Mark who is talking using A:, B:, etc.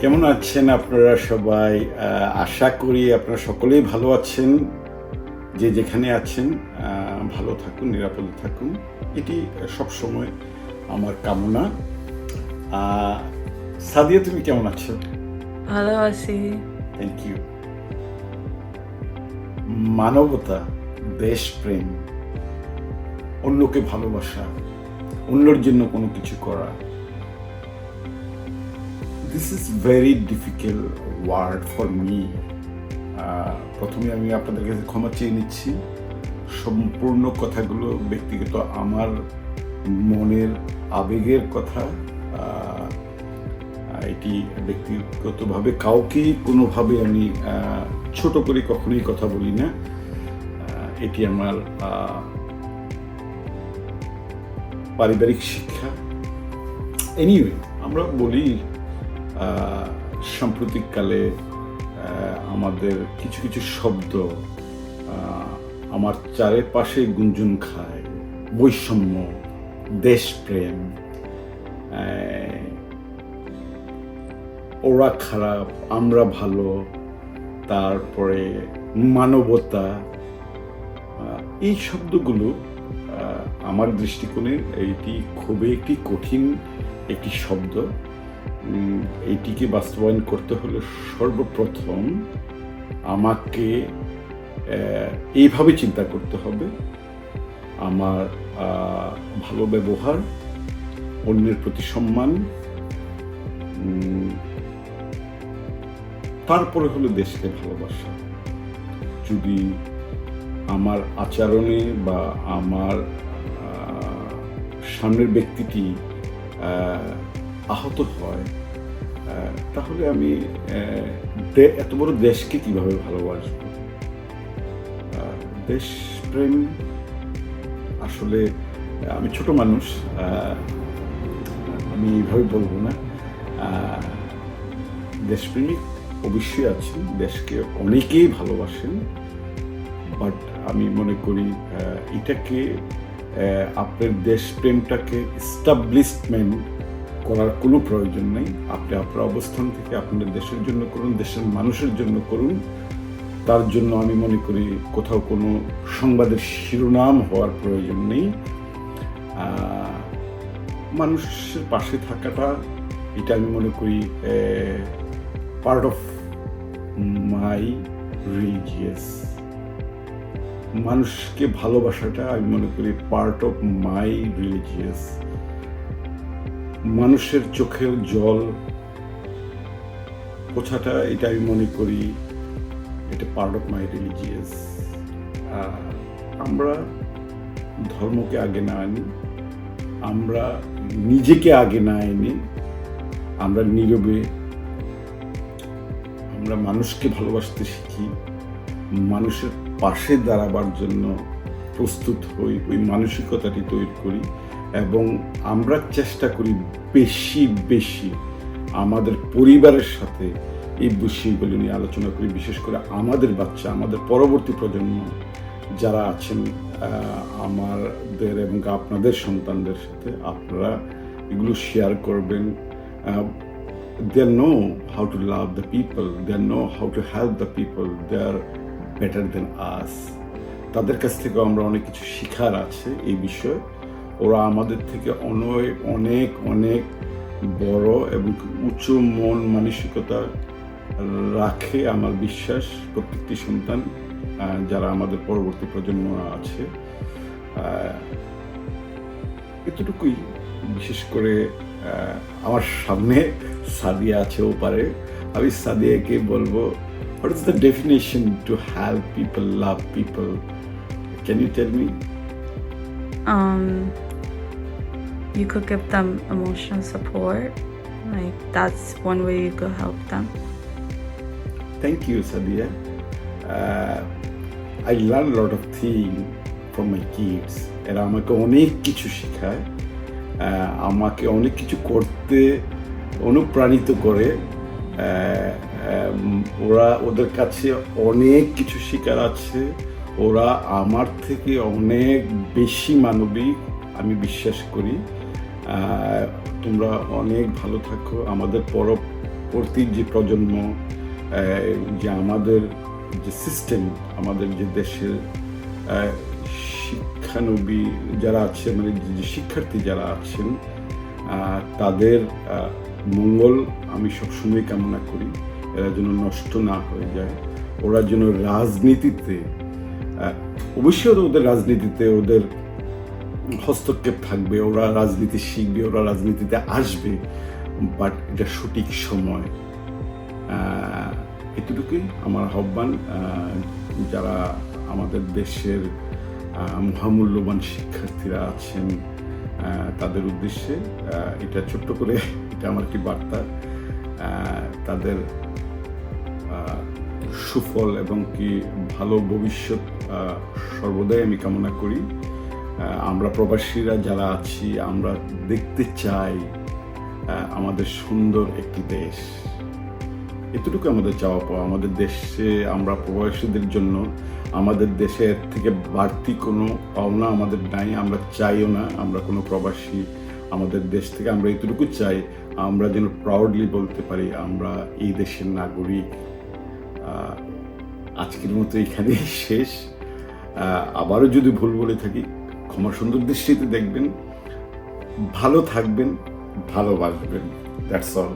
A: কেমন আছেন আপনারা সবাই? আশা করি আপনারা সকলেই ভালো আছেন যে যেখানে আছেন ভালো থাকুন নিরাপদে থাকুন। এটি সবসময় আমার কামনা। সাদিয়া তুমি কেমন আছো?
B: ভালো আছি।
A: থ্যাংক ইউ মানবতা দেশপ্রেম অন্যকে ভালোবাসা অন্যর জন্য কোনো কিছু করা this is very difficult word for me প্রথমে আমি আপনাদের কাছে ক্ষমা চেয়ে নিচ্ছি। সম্পূর্ণ কথাগুলো ব্যক্তিগত আমার মনের আবেগের কথা। এটি ব্যক্তিগতভাবে কাউকেই কোনোভাবে আমি ছোট করে কখনোই কথা বলি না। এটি আমার পারিবারিক শিক্ষা। এনিওয়ে আমরা বলি সাম্প্রতিককালে আমাদের কিছু কিছু শব্দ আমার চারিপাশে গুঞ্জন খায়। বৈষম্য, দেশপ্রেম ওরা খারাপ, আমরা ভালো, তারপরে মানবতা এই শব্দগুলো আমার দৃষ্টিকোণে এটি খুবই একটি কঠিন একটি শব্দ। উম, এইটিকে বাস্তবায়ন করতে হলে সর্বপ্রথম আমাকে এইভাবে চিন্তা করতে হবে। আমার ভালো ব্যবহার অন্যের প্রতি সম্মান তারপরে হলো দেশকে ভালোবাসা। যদি আমার আচরণে বা আমার সামনের ব্যক্তিটি আহত হয় তাহলে আমি এত বড় দেশকে কীভাবে ভালোবাসবো? দেশপ্রেম আসলে আমি ছোট মানুষ আমি এইভাবে বলব না। দেশপ্রেমিক অবশ্যই আছেন দেশকে অনেকেই ভালোবাসেন, বাট আমি মনে করি এটাকে আপনার দেশপ্রেমটাকে ইস্টাবলিশমেন্ট করার কোনো প্রয়োজন নেই। আপনি আপনার অবস্থান থেকে আপনার দেশের জন্য করুন, দেশের মানুষের জন্য করুন। তার জন্য আমি মনে করি কোথাও কোনো সংবাদের শিরোনাম হওয়ার প্রয়োজন নেই। মানুষের পাশে থাকাটা, এটা আমি মনে করি পার্ট অফ মাই রিলিজিয়াস মানুষকে ভালোবাসাটা আমি মনে করি পার্ট অফ মাই রিলিজিয়াস মানুষের চোখের জল। পোছাটা এটা আমি মনে করি, এটা পার্ট অফ মাই রিলিজিয়াস আমরা ধর্মকে আগে না আনি, আমরা নিজেকে আগে না এনে, আমরা নীরবে, আমরা মানুষকে ভালোবাসতে শিখি, মানুষের পাশে দাঁড়াবার জন্য প্রস্তুত হই, ওই মানসিকতাটি তৈরি করি। এবং আমরা চেষ্টা করি বেশি বেশি আমাদের পরিবারের সাথে এই বিষয়গুলো নিয়ে আলোচনা করি বিশেষ করে আমাদের বাচ্চা আমাদের পরবর্তী প্রজন্ম যারা আছেন আমাদের এবং আপনাদের সন্তানদের সাথে আপনারা এগুলো শেয়ার করবেন। আহ, no how to love the people people no how to help the people they are better than us তাদের কাছ থেকেও আমরা অনেক কিছু শেখার আছে এই বিষয়ে। ওরা আমাদের থেকে অনেক অনেক অনেক বড় এবং উচ্চ মন মানসিকতা রাখে আমার বিশ্বাস প্রত্যেকটি সন্তান যারা আমাদের পরবর্তী প্রজন্ম আছে। এতটুকুই বিশেষ করে আমার সামনে সাদিয়া আছে ওপারে। আমি সাদিয়াকে বলব what is the definition to help people love people can you tell me
B: you could give them emotional support. Like, that's one way you could help them.
A: Thank you Sadia I learn lot of thing from my kids এরা আমাকে অনেক কিছু শেখায় আমাকে অনেক কিছু করতে অনুপ্রাণিত করে ওরা ওদের কাছে অনেক কিছু শেখার আছে ওরা আমার থেকে অনেক বেশি মানবিক আমি বিশ্বাস করি তোমরা অনেক ভালো থাকো। আমাদের পরবর্তী যে প্রজন্ম যে আমাদের যে সিস্টেম আমাদের যে দেশের শিক্ষানবী যারা আছে মানে যে শিক্ষার্থী যারা আছেন তাদের মঙ্গল আমি সবসময় কামনা করি। এরা যেন নষ্ট না হয়ে যায়। ওরা যেন রাজনীতিতে অবশ্যই ওদের রাজনীতিতে ওদের হস্তক্ষেপ থাকবে, ওরা রাজনীতি শিখবে, ওরা রাজনীতিতে আসবে বাট এটা সঠিক সময়। এতটুকুই আমার আহ্বান। যারা আমাদের দেশের মহামূল্যবান শিক্ষার্থীরা আছেন তাদের উদ্দেশ্যে এটা ছোট্ট করে, এটা আমার একটি বার্তা। তাদের সুফল এবং কি ভালো ভবিষ্যৎ সর্বদাই আমি কামনা করি। আমরা প্রবাসীরা যারা আছি, আমরা দেখতে চাই আমাদের সুন্দর একটি দেশ। এতটুকু আমাদের চাওয়া পাওয়া। আমাদের দেশে আমরা প্রবাসীদের জন্য, আমাদের দেশের থেকে বাড়তি কোনো পাওনা আমাদের নাই, আমরা চাইও না, আমরা কোনো প্রবাসী আমাদের দেশ থেকে আমরা এতটুকু চাই, আমরা যেন প্রাউডলি বলতে পারি, আমরা এই দেশের নাগরিক। আজকের মতো এখানেই শেষ। আবারও যদি ভুল বলে থাকি ক্ষমা সুন্দর দৃষ্টিতে দেখবেন ভালো থাকবেন ভালোবাসবেন দ্যাটস অল